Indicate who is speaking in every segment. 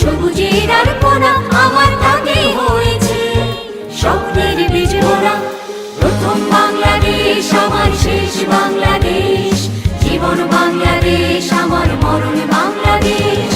Speaker 1: সবুজের আর আমার হয়েছে। প্রথম বাংলাদেশ শেষ বাংলাদেশ। জীবন বাংলাদেশ আমার মরণ বাংলাদেশ।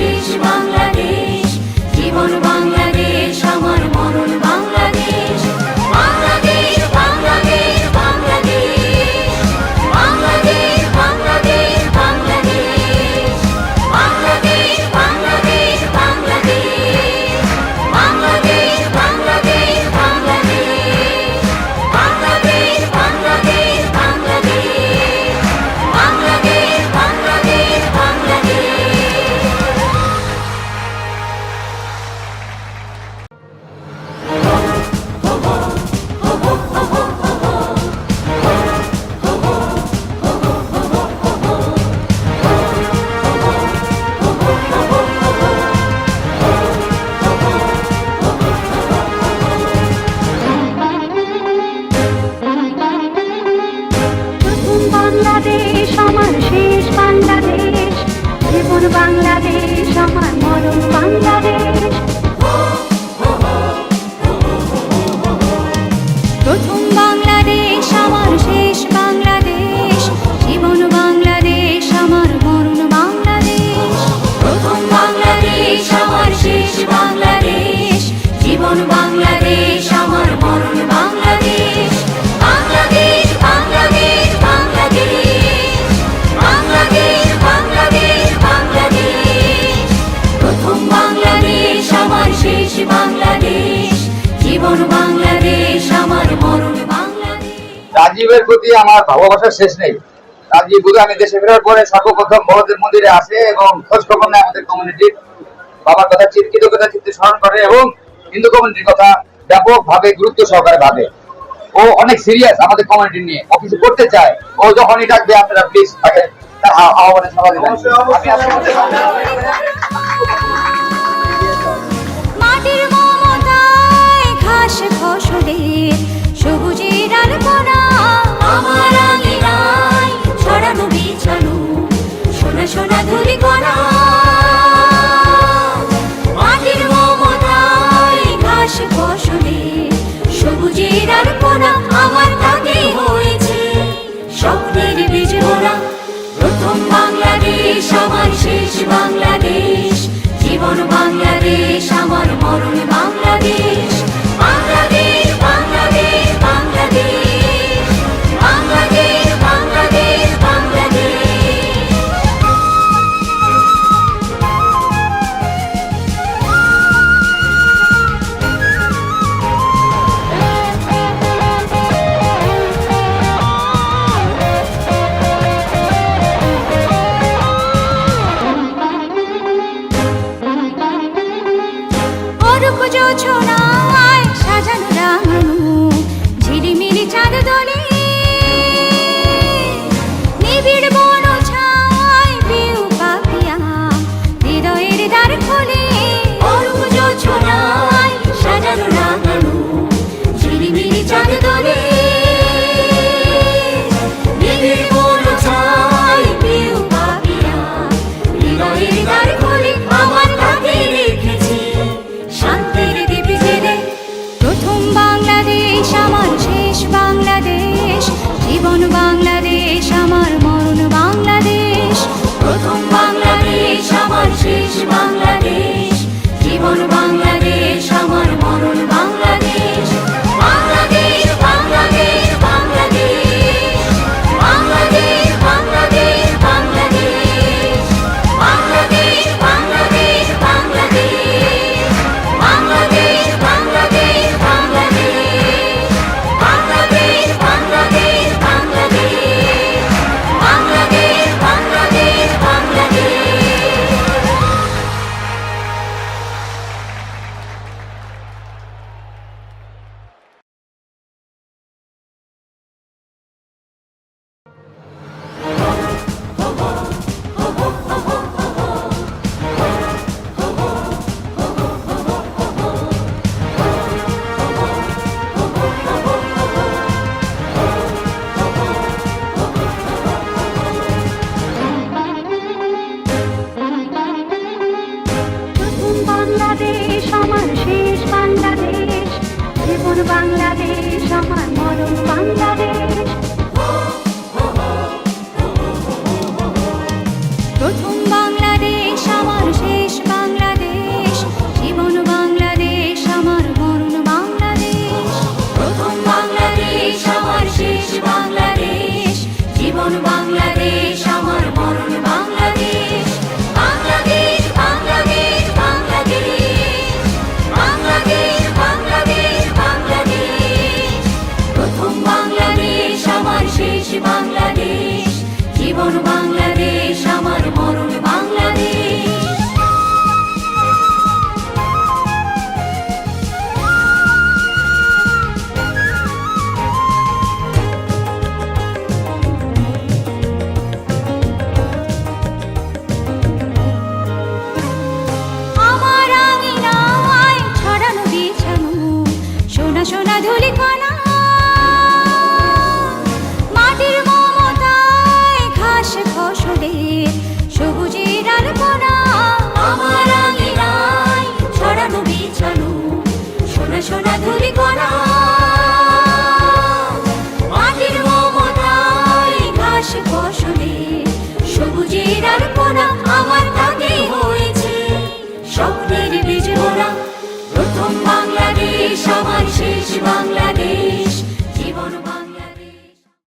Speaker 1: আশিস বাংলাদেশ জীবন বাংলা বাংলাদেশ। প্রথম বাংলাদেশ, আমার শেষ বাংলাদেশ। জীবন বাংলাদেশ, আমার মরণ বাংলাদেশ।
Speaker 2: প্রথম বাংলাদেশ, আমার শেষ বাংলাদেশ। জীবন বাংলাদেশ
Speaker 3: রাজীবের প্রতি আমার ভালোবাসার শেষ নেই। রাজীব বুধানি দেশে ফেরার পরে সর্বপ্রথম বড়দের মন্দিরে আসে এবং খোঁজ খবর নেয় আমাদের কমিউনিটির বাবার কথা কথা চিত্তে স্মরণ করে এবং হিন্দু কমিউনিটির কথা ব্যাপকভাবে গুরুত্ব সহকারে ভাবে। ও অনেক সিরিয়াস আমাদের কমিউনিটি নিয়ে। অফিসে করতে চায়। ও যখনই ডাকবে, আপনারা প্লিজ তাকে তার আহ্বানে আমি
Speaker 1: সোনা ধুলি কণা মাটির মমতায় ঘাস ফসলে, সবুজের আলপনা আমার তাকে হয়েছে। স্বপ্নের বীজ প্রথম বাংলাদেশ, আমার শেষ বাংলাদেশ।